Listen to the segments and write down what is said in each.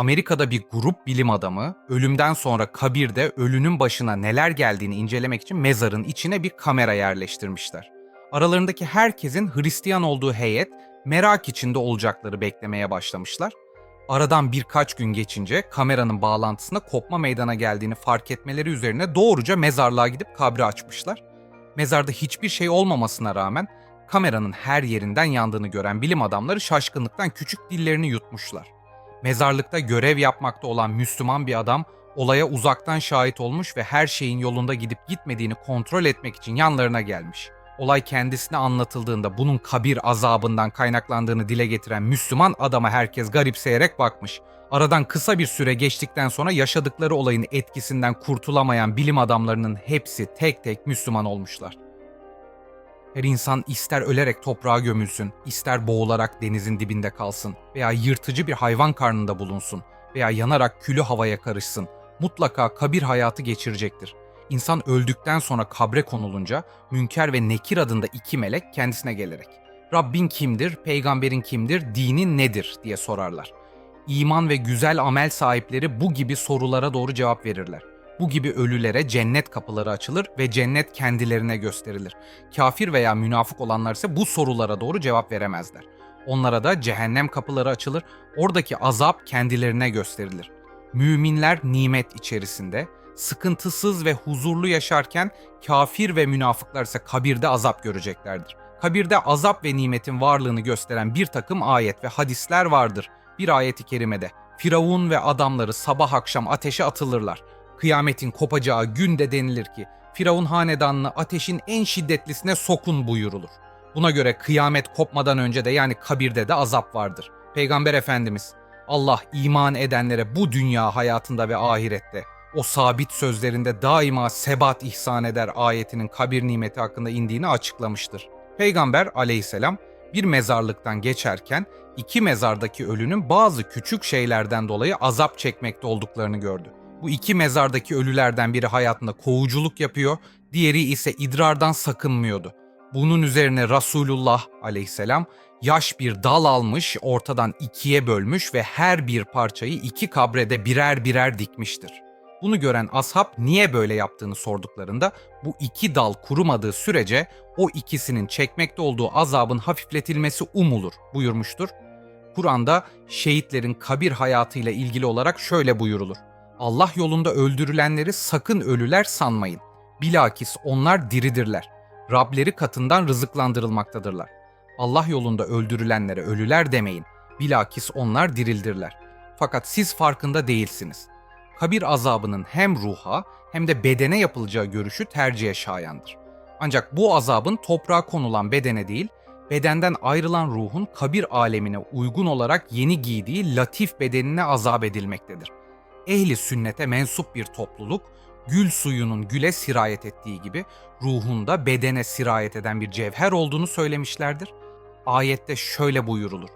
Amerika'da bir grup bilim adamı ölümden sonra kabirde ölünün başına neler geldiğini incelemek için mezarın içine bir kamera yerleştirmişler. Aralarındaki herkesin Hristiyan olduğu heyet merak içinde olacakları beklemeye başlamışlar. Aradan birkaç gün geçince kameranın bağlantısında kopma meydana geldiğini fark etmeleri üzerine doğruca mezarlığa gidip kabri açmışlar. Mezarda hiçbir şey olmamasına rağmen kameranın her yerinden yandığını gören bilim adamları şaşkınlıktan küçük dillerini yutmuşlar. Mezarlıkta görev yapmakta olan Müslüman bir adam olaya uzaktan şahit olmuş ve her şeyin yolunda gidip gitmediğini kontrol etmek için yanlarına gelmiş. Olay kendisine anlatıldığında bunun kabir azabından kaynaklandığını dile getiren Müslüman adama herkes garipseyerek bakmış. Aradan kısa bir süre geçtikten sonra yaşadıkları olayın etkisinden kurtulamayan bilim adamlarının hepsi tek tek Müslüman olmuşlar. Her insan ister ölerek toprağa gömülsün, ister boğularak denizin dibinde kalsın veya yırtıcı bir hayvan karnında bulunsun veya yanarak külü havaya karışsın. Mutlaka kabir hayatı geçirecektir. İnsan öldükten sonra kabre konulunca Münker ve Nekir adında iki melek kendisine gelerek Rabbin kimdir, peygamberin kimdir, dinin nedir diye sorarlar. İman ve güzel amel sahipleri bu gibi sorulara doğru cevap verirler. Bu gibi ölülere cennet kapıları açılır ve cennet kendilerine gösterilir. Kafir veya münafık olanlar ise bu sorulara doğru cevap veremezler. Onlara da cehennem kapıları açılır, oradaki azap kendilerine gösterilir. Müminler nimet içerisinde, sıkıntısız ve huzurlu yaşarken kafir ve münafıklar ise kabirde azap göreceklerdir. Kabirde azap ve nimetin varlığını gösteren bir takım ayet ve hadisler vardır. Bir ayeti kerimede Firavun ve adamları sabah akşam ateşe atılırlar. Kıyametin kopacağı günde denilir ki Firavun hanedanını ateşin en şiddetlisine sokun buyurulur. Buna göre kıyamet kopmadan önce de yani kabirde de azap vardır. Peygamber Efendimiz Allah iman edenlere bu dünya hayatında ve ahirette o sabit sözlerinde daima sebat ihsan eder ayetinin kabir nimeti hakkında indiğini açıklamıştır. Peygamber aleyhisselam bir mezarlıktan geçerken iki mezardaki ölünün bazı küçük şeylerden dolayı azap çekmekte olduklarını gördü. Bu iki mezardaki ölülerden biri hayatında kovuculuk yapıyor, diğeri ise idrardan sakınmıyordu. Bunun üzerine Resulullah aleyhisselam yaş bir dal almış, ortadan ikiye bölmüş ve her bir parçayı iki kabrede birer birer dikmiştir. Bunu gören ashab niye böyle yaptığını sorduklarında bu iki dal kurumadığı sürece o ikisinin çekmekte olduğu azabın hafifletilmesi umulur buyurmuştur. Kur'an'da şehitlerin kabir hayatıyla ilgili olarak şöyle buyurulur. Allah yolunda öldürülenleri sakın ölüler sanmayın. Bilakis onlar diridirler. Rableri katından rızıklandırılmaktadırlar. Allah yolunda öldürülenlere ölüler demeyin. Bilakis onlar dirildirler. Fakat siz farkında değilsiniz. Kabir azabının hem ruha hem de bedene yapılacağı görüşü tercihe şayandır. Ancak bu azabın toprağa konulan bedene değil, bedenden ayrılan ruhun kabir alemine uygun olarak yeni giydiği latif bedenine azap edilmektedir. Ehli sünnete mensup bir topluluk, gül suyunun güle sirayet ettiği gibi ruhunda bedene sirayet eden bir cevher olduğunu söylemişlerdir. Ayette şöyle buyurulur.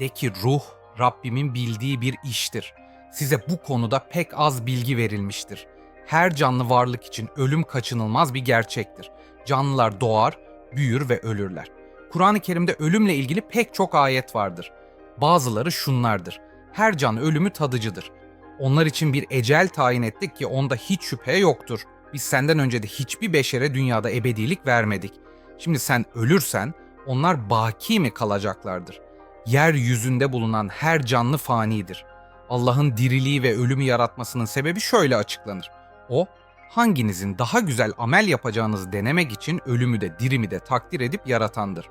De ki ruh Rabbimin bildiği bir iştir. Size bu konuda pek az bilgi verilmiştir. Her canlı varlık için ölüm kaçınılmaz bir gerçektir. Canlılar doğar, büyür ve ölürler. Kur'an-ı Kerim'de ölümle ilgili pek çok ayet vardır. Bazıları şunlardır. Her can ölümü tadıcıdır. Onlar için bir ecel tayin ettik ki onda hiç şüphe yoktur. Biz senden önce de hiçbir beşere dünyada ebedilik vermedik. Şimdi sen ölürsen onlar baki mi kalacaklardır? Yeryüzünde bulunan her canlı fanidir. Allah'ın diriliği ve ölümü yaratmasının sebebi şöyle açıklanır. O, hanginizin daha güzel amel yapacağınızı denemek için ölümü de dirimi de takdir edip yaratandır.